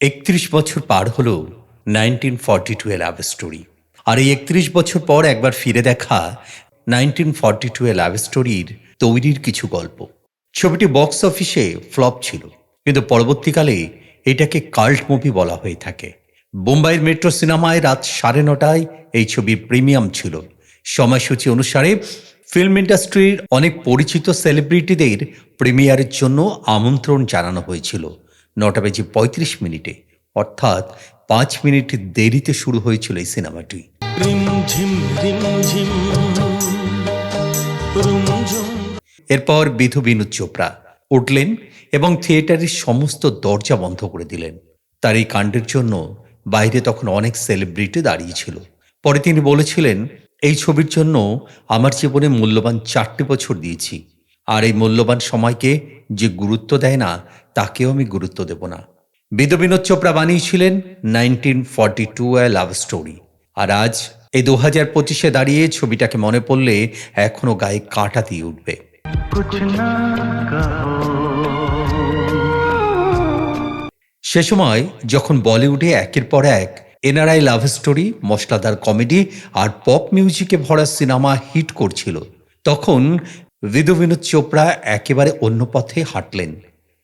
একত্রিশ বছর পার হলো nineteen forty two a love story আর এই একত্রিশ বছর পর একবার ফিরে দেখা nineteen forty two a love স্টোরির তৈরির কিছু গল্প। ছবিটি বক্স অফিসে ফ্লপ ছিল, কিন্তু পরবর্তীকালে এটাকে কাল্ট মুভি বলা হয়ে থাকে। বোম্বাইয়ের মেট্রো সিনেমায় রাত সাড়ে নটায় এই ছবির প্রিমিয়াম ছিল। সময়সূচি অনুসারে ফিল্ম ইন্ডাস্ট্রির অনেক পরিচিত সেলিব্রিটিদের প্রিমিয়ারের জন্য আমন্ত্রণ জানানো হয়েছিল। নটা বেজে পঁয়ত্রিশ মিনিটে অর্থাৎ পাঁচ মিনিট দেরিতে শুরু হয়েছিল এই সিনেমাটি। এরপর বিধু বিনোদ চোপড়া উঠলেন এবং থিয়েটারের সমস্ত দরজা বন্ধ করে দিলেন। তার এই কাণ্ডের জন্য বাইরে তখন অনেক সেলিব্রিটি দাঁড়িয়েছিল পরে তিনি বলেছিলেন এই ছবির জন্য আমার জীবনে মূল্যবান চারটি বছর দিয়েছি। আর এই মূল্যবান সময়কে যে গুরুত্ব দেয় না তাকেও আমি গুরুত্ব দেব না। বিধু বিনোদ চোপড়া বানিয়েছিলেন nineteen forty two a love story. আর আজ এই দু হাজার পঁচিশে দাঁড়িয়ে ছবিটাকে মনে পড়লে এখনও গায়ে কাঁটা দিয়ে উঠবে। সে সময় যখন বলিউডে একের পর এক এনআরআই লাভ স্টোরি মশলাদার কমেডি আর পপ মিউজিকে ভরা সিনেমা হিট করছিল তখন বিধু বিনোদ চোপড়া একেবারে অন্য পথে হাঁটলেন।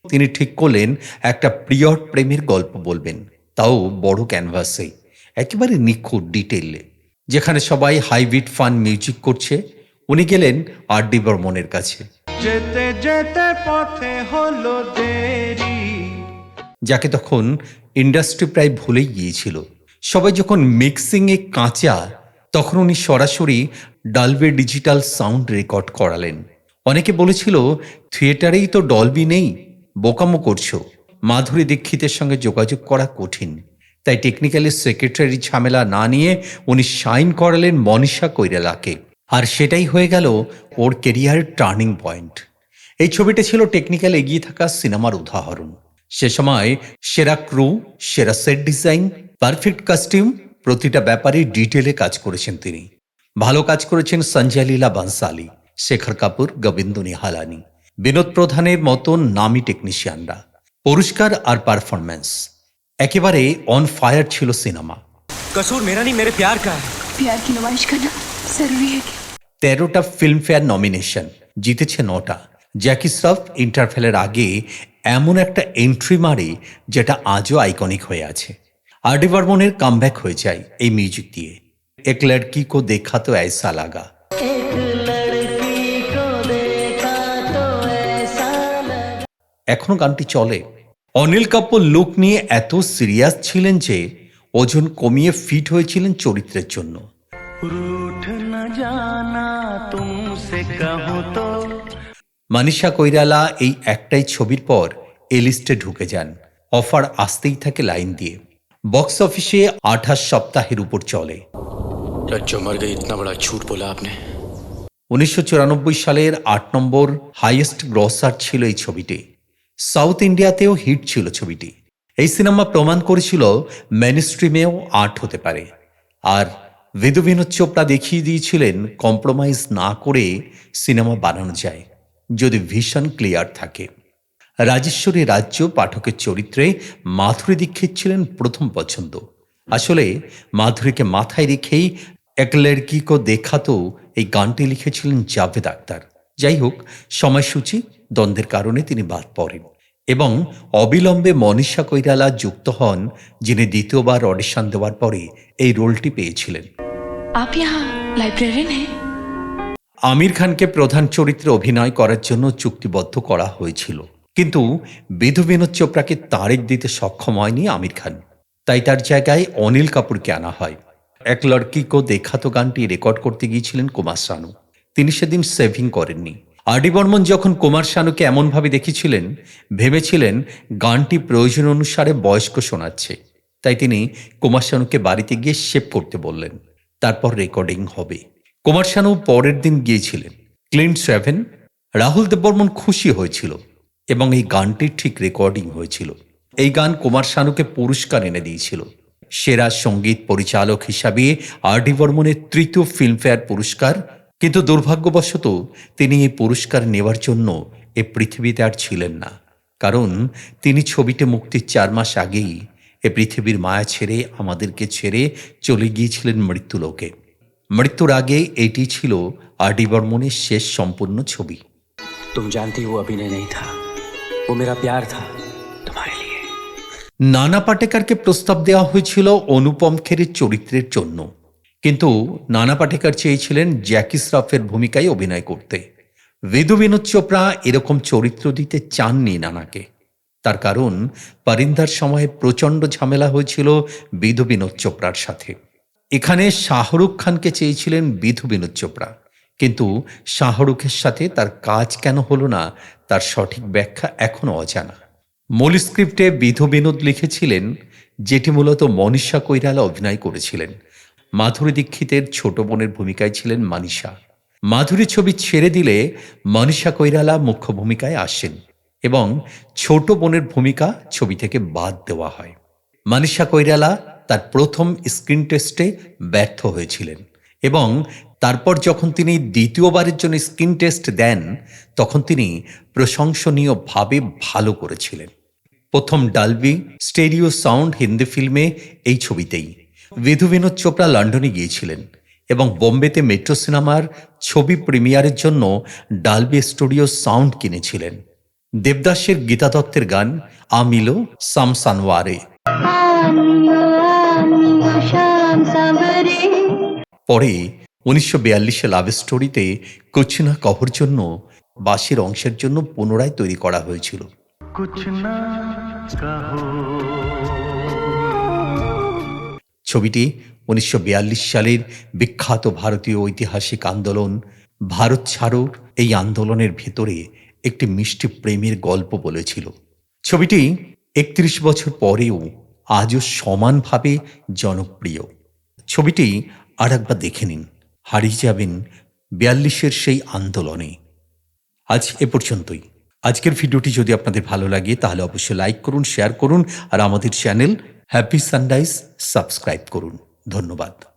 তিনি ঠিক করলেন একটা প্রিয় প্রেমের গল্প বলবেন। তাও বড় ক্যানভাসে। একেবারে নিখুঁত ডিটেলে যেখানে সবাই হাইবিট ফান মিউজিক করছে। উনি গেলেন আর ডি বর্মনের কাছে। যেতে যেতে পথে হলো দেরি। যাকে তখন ইন্ডাস্ট্রি প্রায় ভুলেই গিয়েছিল। সবাই যখন মিক্সিংয়ে কাঁচা তখন উনি সরাসরি ডালবে ডিজিটাল সাউন্ড রেকর্ড করালেন। অনেকে বলেছিল থিয়েটারেই তো ডলবি নেই। বোকামো করছ। মাধুরী দীক্ষিতের সঙ্গে যোগাযোগ করা কঠিন। তাই টেকনিক্যালি সেক্রেটারি ঝামেলা না নিয়ে উনি সাইন করালেন মনীষা কৈরালাকে। আর সেটাই হয়ে গেল ওর কেরিয়ারের টার্নিং পয়েন্ট এই ছবিটা ছিল টেকনিক্যাল এগিয়ে থাকা সিনেমার উদাহরণ। সে সময় সেরা ক্রু সেরা সেট ডিজাইন পারফেক্ট কাস্টিউম প্রতিটা ব্যাপারে ডিটেলে কাজ করেছেন তিনি। ভালো কাজ করেছেন সঞ্জয় লীলা বানসালি, শেখর কাপুর, গোবিন্দ নিহালানি। বিনোদ প্রধানের মতন নামি টেকনিশিয়ানরা পুরস্কার আর পারফরমেন্স একেবারে অন ফায়ার ছিল সিনেমা। কসুর মেরা মেরে তেরোটা ফিল্মফেয়ার নমিনেশন জিতেছে নটা। জ্যাকি সফ ইন্টারফেলের আগে এমন একটা এন্ট্রি মারে যেটা আজও আইকনিক হয়ে আছে। আরডি বর্মনের কামব্যাক হয়ে যায় এই মিউজিক দিয়ে। এক কি কো দেখা তো এসা লাগা। এখনও গানটি চলে। অনিল কাপুর লুক নিয়ে এত সিরিয়াস ছিলেন যে ওজন কমিয়ে ফিট হয়েছিলেন চরিত্রের জন্য। মানিষা কৈরালা এই একটাই ছবির পর এলিস্টে ঢুকে যান। অফার আসতেই থাকে লাইন দিয়ে। বক্স অফিসে আঠাশ সপ্তাহের উপর চলে। উনিশশো সালের আট নম্বর হাইয়েস্ট গ্রসার ছিল এই ছবিটি। সাউথ ইন্ডিয়াতেও হিট ছিল ছবিটি। এই সিনেমা প্রমাণ করেছিল মেনস্ট্রিমেও আর্ট হতে পারে। আর বিধু বিনোদ চোপড়া দেখিয়ে দিয়েছিলেন, কম্প্রোমাইজ না করে সিনেমা বানানো যায়, যদি ভিশন ক্লিয়ার থাকে। রাজেশ্বরী রাজ্য পাঠকের চরিত্রে মাধুরী দীক্ষিত ছিলেন প্রথম পছন্দ। আসলে মাধুরীকে মাথায় রেখেই এক লড়কি কো দেখা তো এই গানটি লিখেছিলেন জাভেদ আক্তার। যাই হোক, সময়সূচি দ্বন্দ্বের কারণে তিনি বাদ পড়েন এবং অবিলম্বে মনীষা কৈরালা যুক্ত হন যিনি দ্বিতীয়বার অডিশন দেওয়ার পরে এই রোলটি পেয়েছিলেন। আমির খানকে প্রধান চরিত্রে অভিনয় করার জন্য চুক্তিবদ্ধ করা হয়েছিল। কিন্তু বিধু বিনোদ চোপড়াকে তারিখ দিতে সক্ষম হয়নি আমির খান। তাই তার জায়গায় অনিল কাপুরকে আনা হয়। এক লড়কি কো দেখাতো গানটি রেকর্ড করতে গিয়েছিলেন কুমার সানু। তিনি সেদিন সেভিং করেননি। আরডি বর্মন যখন কুমার শানুকে এমনভাবে দেখেছিলেন, ভেবেছিলেন গানটি প্রয়োজন অনুসারে বয়স্ক শোনাচ্ছে। তাই তিনি কুমার শানুকে বাড়িতে গিয়ে শেপ করতে বললেন। তারপর রেকর্ডিং হবে। কুমার শানু পরের দিন গিয়েছিলেন। ক্লিন সেভেন, রাহুল দেববর্মন খুশি হয়েছিল এবং এই গানটির ঠিক রেকর্ডিং হয়েছিল। এই গান কুমার শানুকে পুরস্কার এনে দিয়েছিল। সেরা সংগীত পরিচালক হিসাবে আর ডি বর্মনের তৃতীয় ফিল্মফেয়ার পুরস্কার কিন্তু দুর্ভাগ্যবশত তিনি এই পুরস্কার নেওয়ার জন্য এ পৃথিবীতে আর ছিলেন না। কারণ তিনি ছবিটি মুক্তির চার মাস আগেই এ পৃথিবীর মায়া ছেড়ে আমাদেরকে ছেড়ে চলে গিয়েছিলেন মৃত্যুলোকে। মৃত্যুর আগে এটি ছিল আর ডি বর্মনের শেষ সম্পূর্ণ ছবি। তুমি জানতি অভিনয় নেই থা ও মেরা প্যার থা নানা পাটেকারকে প্রস্তাব দেওয়া হয়েছিল অনুপম খেরের চরিত্রের জন্য। নানা পাটেকার চেয়েছিলেন জ্যাকি শ্রফের ভূমিকায় অভিনয় করতে। বেদু বিনোদ চোপড়া এরকম চরিত্র দিতে চাননি নানাকে। তার কারণ পারিন্দার সময়ে প্রচণ্ড ঝামেলা হয়েছিল বিধু বিনোদ চোপড়ার সাথে। এখানে শাহরুখ খানকে চেয়েছিলেন বিধু বিনোদ চোপড়া। কিন্তু শাহরুখের সাথে তার কাজ কেন হলো না, তার সঠিক ব্যাখ্যা এখনও অজানা। মূল স্ক্রিপ্টে বিধু বিনোদ লিখেছিলেন, যেটি মূলত মনীষা কৈরালা অভিনয় করেছিলেন। মাধুরী দীক্ষিতের ছোট বোনের ভূমিকায় ছিলেন মানিষা মাধুরী ছবি ছেড়ে দিলে মনীষা কৈরালা মুখ্য ভূমিকায় আসেন এবং ছোট বোনের ভূমিকা ছবি থেকে বাদ দেওয়া হয়। মানিষা কৈরালা তার প্রথম স্ক্রিন টেস্টে ব্যর্থ হয়েছিলেন এবং তারপর যখন তিনি দ্বিতীয়বারের জন্য স্ক্রিন টেস্ট দেন, তখন তিনি প্রশংসনীয়ভাবে ভালো করেছিলেন। প্রথম ডালবি স্টেরিও সাউন্ড হিন্দি ফিল্মে এই ছবিতেই। বিধু বিনোদ চোপড়া লন্ডনে গিয়েছিলেন এবং বোম্বেতে মেট্রো সিনেমার ছবি প্রিমিয়ারের জন্য ডালবি স্টুডিও সাউন্ড কিনেছিলেন। দেবদাসের গীতা দত্তের গান আমিলো সামসানওয়ারে। পরে উনিশশো বিয়াল্লিশে লাভ স্টোরিতে কুচনা কভর জন্য বাঁশির অংশের জন্য পুনরায় তৈরি করা হয়েছিল। কুচনা ছবিটি উনিশশো বিয়াল্লিশ সালের বিখ্যাত ভারতীয় ঐতিহাসিক আন্দোলন, ভারত ছাড়ো এই আন্দোলনের ভেতরে একটি মিষ্টি প্রেমের গল্প বলেছিল। ছবিটি একত্রিশ বছর পরেও আজও সমানভাবে জনপ্রিয়। ছবিটি আর একবার দেখে নিন, হারিয়ে যাবেন বিয়াল্লিশের সেই আন্দোলনে। আজ এ পর্যন্তই। আজকের ভিডিওটি যদি আপনাদের ভালো লাগে, তাহলে অবশ্যই লাইক করুন, শেয়ার করুন, আর আমাদের চ্যানেল হ্যাপি সানরাইজ সাবস্ক্রাইব করুন। ধন্যবাদ।